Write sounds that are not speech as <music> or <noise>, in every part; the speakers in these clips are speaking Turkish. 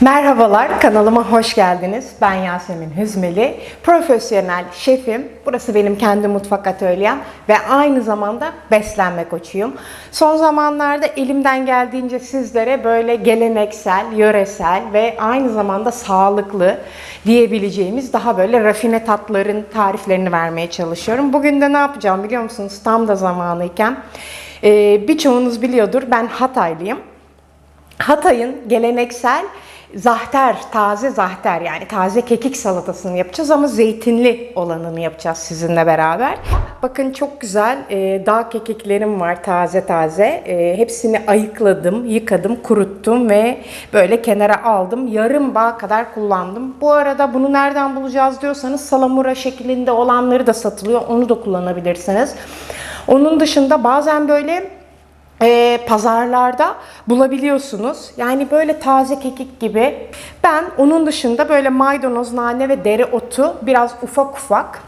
Merhabalar, kanalıma hoş geldiniz. Ben Yasemin Hüzmeli, profesyonel şefim. Burası benim kendi mutfak atölyem ve aynı zamanda beslenme koçuyum. Son zamanlarda elimden geldiğince sizlere böyle geleneksel, yöresel ve aynı zamanda sağlıklı diyebileceğimiz daha böyle rafine tatların tariflerini vermeye çalışıyorum. Bugün de ne yapacağım biliyor musunuz? Tam da zamanıyken. Birçoğunuz biliyordur, ben Hataylıyım. Hatay'ın geleneksel zahter, taze zahter yani taze kekik salatasını yapacağız ama zeytinli olanını yapacağız sizinle beraber. Bakın çok güzel e, dağ kekiklerim var taze taze. E, hepsini ayıkladım, yıkadım, kuruttum ve böyle kenara aldım. Yarım bağ kadar kullandım. Bu arada bunu nereden bulacağız diyorsanız salamura şeklinde olanları da satılıyor. Onu da kullanabilirsiniz. Onun dışında bazen böyle e, pazarlarda bulabiliyorsunuz. Yani böyle taze kekik gibi. Ben onun dışında böyle maydanoz, nane ve dereotu biraz ufak ufak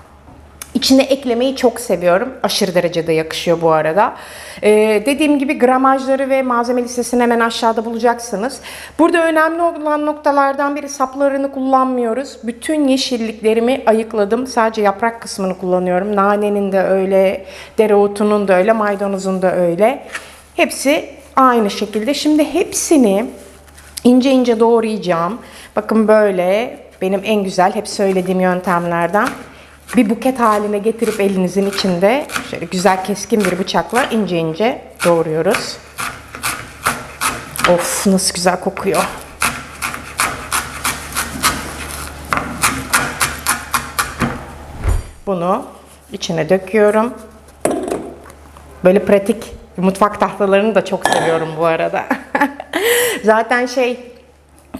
İçine eklemeyi çok seviyorum. Aşırı derecede yakışıyor bu arada. Ee, dediğim gibi gramajları ve malzeme listesini hemen aşağıda bulacaksınız. Burada önemli olan noktalardan biri saplarını kullanmıyoruz. Bütün yeşilliklerimi ayıkladım. Sadece yaprak kısmını kullanıyorum. Nanenin de öyle, dereotunun da öyle, maydanozun da öyle. Hepsi aynı şekilde. Şimdi hepsini ince ince doğrayacağım. Bakın böyle benim en güzel hep söylediğim yöntemlerden bir buket haline getirip elinizin içinde şöyle güzel keskin bir bıçakla ince ince doğruyoruz. Of nasıl güzel kokuyor. Bunu içine döküyorum. Böyle pratik mutfak tahtalarını da çok seviyorum bu arada. <laughs> Zaten şey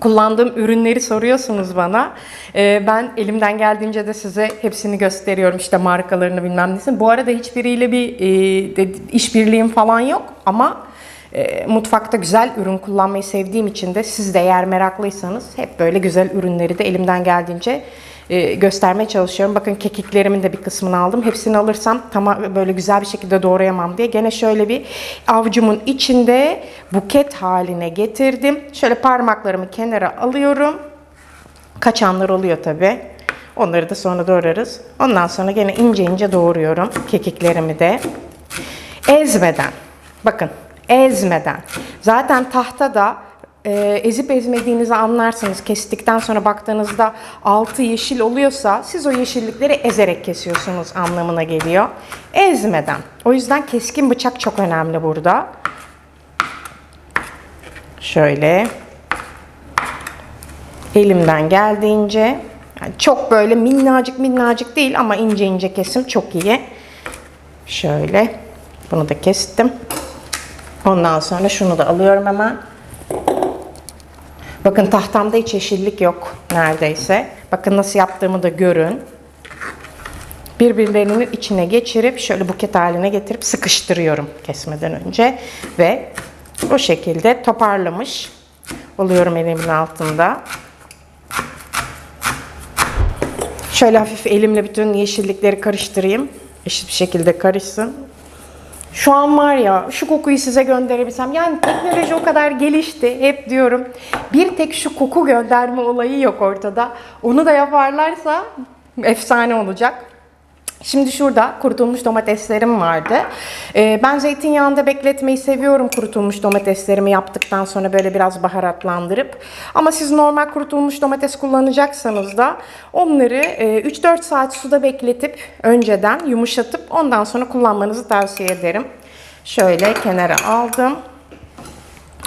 kullandığım ürünleri soruyorsunuz bana. Ee, ben elimden geldiğince de size hepsini gösteriyorum. İşte markalarını bilmem nesini. Bu arada hiçbiriyle bir e, de, işbirliğim falan yok ama e, mutfakta güzel ürün kullanmayı sevdiğim için de siz de eğer meraklıysanız hep böyle güzel ürünleri de elimden geldiğince e, göstermeye çalışıyorum. Bakın kekiklerimin de bir kısmını aldım. Hepsini alırsam tamam böyle güzel bir şekilde doğrayamam diye gene şöyle bir avucumun içinde buket haline getirdim. Şöyle parmaklarımı kenara alıyorum. Kaçanlar oluyor tabi. Onları da sonra doğrarız. Ondan sonra gene ince ince doğruyorum kekiklerimi de. Ezmeden. Bakın ezmeden. Zaten tahtada e, ezip ezmediğinizi anlarsınız. Kestikten sonra baktığınızda altı yeşil oluyorsa siz o yeşillikleri ezerek kesiyorsunuz anlamına geliyor. Ezmeden. O yüzden keskin bıçak çok önemli burada. Şöyle elimden geldiğince yani çok böyle minnacık minnacık değil ama ince ince kesim çok iyi. Şöyle bunu da kestim. Ondan sonra şunu da alıyorum hemen. Bakın tahtamda hiç yeşillik yok neredeyse. Bakın nasıl yaptığımı da görün. Birbirlerinin içine geçirip şöyle buket haline getirip sıkıştırıyorum kesmeden önce. Ve bu şekilde toparlamış oluyorum elimin altında. Şöyle hafif elimle bütün yeşillikleri karıştırayım. Eşit bir şekilde karışsın. Şu an var ya şu kokuyu size gönderebilsem yani teknoloji o kadar gelişti hep diyorum. Bir tek şu koku gönderme olayı yok ortada. Onu da yaparlarsa efsane olacak. Şimdi şurada kurutulmuş domateslerim vardı. Ee, ben zeytinyağında bekletmeyi seviyorum kurutulmuş domateslerimi yaptıktan sonra böyle biraz baharatlandırıp. Ama siz normal kurutulmuş domates kullanacaksanız da onları e, 3-4 saat suda bekletip önceden yumuşatıp ondan sonra kullanmanızı tavsiye ederim. Şöyle kenara aldım.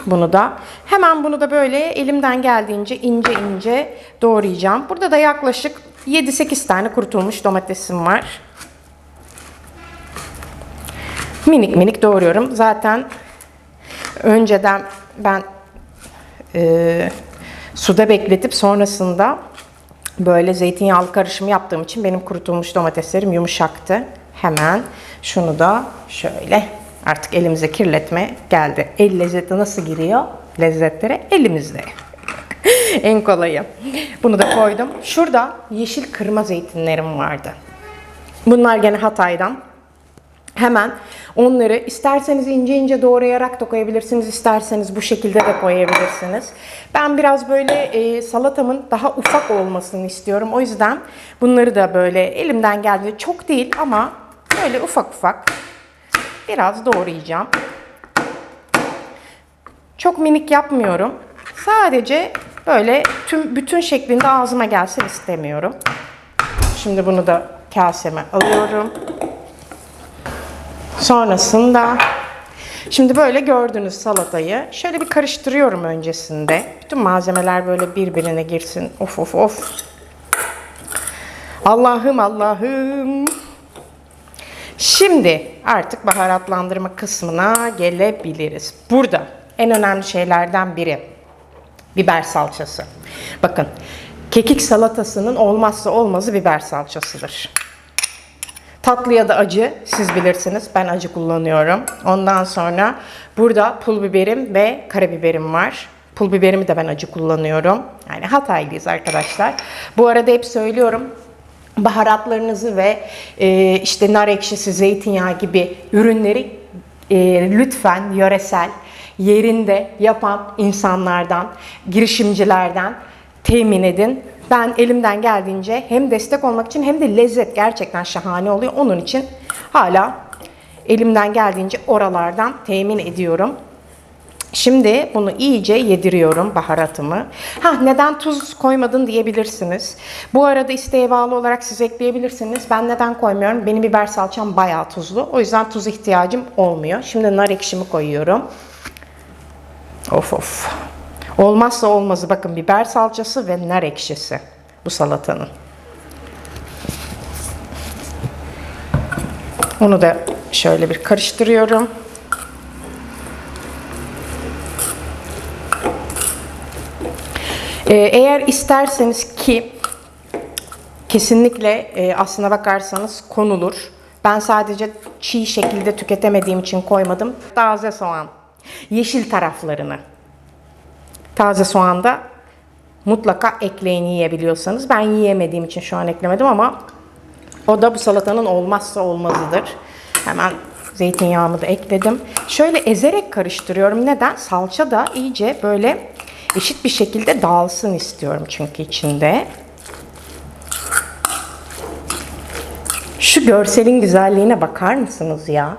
Bunu da hemen bunu da böyle elimden geldiğince ince ince doğrayacağım. Burada da yaklaşık 7-8 tane kurutulmuş domatesim var. Minik minik doğruyorum. Zaten önceden ben e, suda bekletip sonrasında böyle zeytinyağlı karışımı yaptığım için benim kurutulmuş domateslerim yumuşaktı. Hemen şunu da şöyle artık elimize kirletme geldi. El lezzeti nasıl giriyor? Lezzetlere elimizde. <laughs> en kolayı. Bunu da koydum. Şurada yeşil kırma zeytinlerim vardı. Bunlar gene Hatay'dan. Hemen onları isterseniz ince ince doğrayarak da koyabilirsiniz, isterseniz bu şekilde de koyabilirsiniz. Ben biraz böyle e, salatamın daha ufak olmasını istiyorum. O yüzden bunları da böyle elimden geldiğince çok değil ama böyle ufak ufak biraz doğrayacağım. Çok minik yapmıyorum. Sadece böyle tüm bütün şeklinde ağzıma gelsin istemiyorum. Şimdi bunu da kaseme alıyorum. Sonrasında şimdi böyle gördünüz salatayı. Şöyle bir karıştırıyorum öncesinde. Bütün malzemeler böyle birbirine girsin. Of of of. Allah'ım Allah'ım. Şimdi artık baharatlandırma kısmına gelebiliriz. Burada en önemli şeylerden biri biber salçası. Bakın kekik salatasının olmazsa olmazı biber salçasıdır. Tatlı ya da acı siz bilirsiniz. Ben acı kullanıyorum. Ondan sonra burada pul biberim ve karabiberim var. Pul biberimi de ben acı kullanıyorum. Yani Hataylıyız arkadaşlar. Bu arada hep söylüyorum baharatlarınızı ve e, işte nar ekşisi, zeytinyağı gibi ürünleri e, lütfen yöresel, yerinde yapan insanlardan, girişimcilerden temin edin. Ben elimden geldiğince hem destek olmak için hem de lezzet gerçekten şahane oluyor. Onun için hala elimden geldiğince oralardan temin ediyorum. Şimdi bunu iyice yediriyorum baharatımı. Ha neden tuz koymadın diyebilirsiniz. Bu arada isteğe bağlı olarak siz ekleyebilirsiniz. Ben neden koymuyorum? Benim biber salçam bayağı tuzlu. O yüzden tuz ihtiyacım olmuyor. Şimdi nar ekşimi koyuyorum. Of of. Olmazsa olmazı bakın biber salçası ve nar ekşisi bu salatanın. Onu da şöyle bir karıştırıyorum. Ee, eğer isterseniz ki kesinlikle e, aslına bakarsanız konulur. Ben sadece çiğ şekilde tüketemediğim için koymadım. Taze soğan. Yeşil taraflarını. Taze soğan da mutlaka ekleyin yiyebiliyorsanız. Ben yiyemediğim için şu an eklemedim ama o da bu salatanın olmazsa olmazıdır. Hemen zeytinyağımı da ekledim. Şöyle ezerek karıştırıyorum. Neden? Salça da iyice böyle eşit bir şekilde dağılsın istiyorum çünkü içinde. Şu görselin güzelliğine bakar mısınız ya?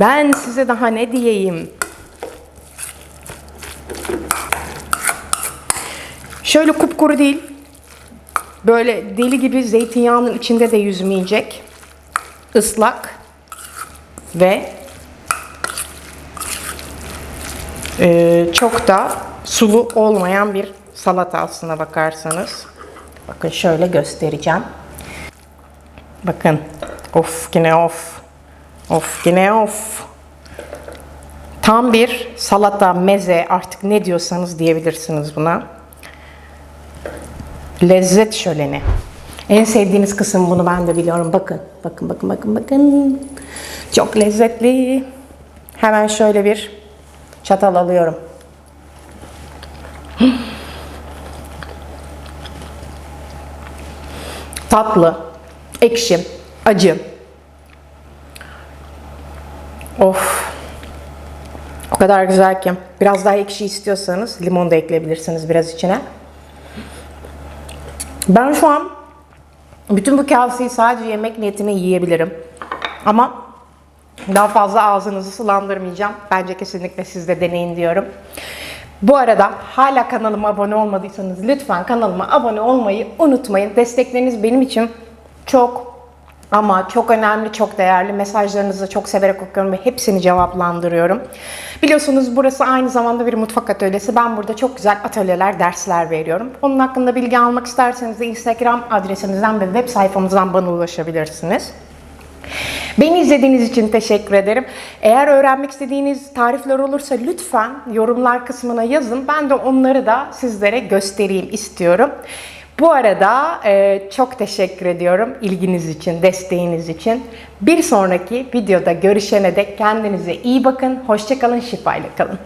Ben size daha ne diyeyim? Şöyle kupkuru değil. Böyle deli gibi zeytinyağının içinde de yüzmeyecek. Islak ve e, çok da sulu olmayan bir salata aslına bakarsanız. Bakın şöyle göstereceğim. Bakın. Of yine of. Of yine of. Tam bir salata, meze artık ne diyorsanız diyebilirsiniz buna. Lezzet şöleni. En sevdiğiniz kısım bunu ben de biliyorum. Bakın, bakın, bakın, bakın, bakın. Çok lezzetli. Hemen şöyle bir çatal alıyorum. Tatlı, ekşi, acı. Of. O kadar güzel ki. Biraz daha ekşi istiyorsanız limon da ekleyebilirsiniz biraz içine. Ben şu an bütün bu kaseyi sadece yemek niyetine yiyebilirim. Ama daha fazla ağzınızı sulandırmayacağım. Bence kesinlikle siz de deneyin diyorum. Bu arada hala kanalıma abone olmadıysanız lütfen kanalıma abone olmayı unutmayın. Destekleriniz benim için çok ama çok önemli, çok değerli. Mesajlarınızı çok severek okuyorum ve hepsini cevaplandırıyorum. Biliyorsunuz burası aynı zamanda bir mutfak atölyesi. Ben burada çok güzel atölyeler, dersler veriyorum. Onun hakkında bilgi almak isterseniz de Instagram adresimizden ve web sayfamızdan bana ulaşabilirsiniz. Beni izlediğiniz için teşekkür ederim. Eğer öğrenmek istediğiniz tarifler olursa lütfen yorumlar kısmına yazın. Ben de onları da sizlere göstereyim istiyorum. Bu arada e, çok teşekkür ediyorum ilginiz için, desteğiniz için. Bir sonraki videoda görüşene dek kendinize iyi bakın. Hoşçakalın, şifayla kalın.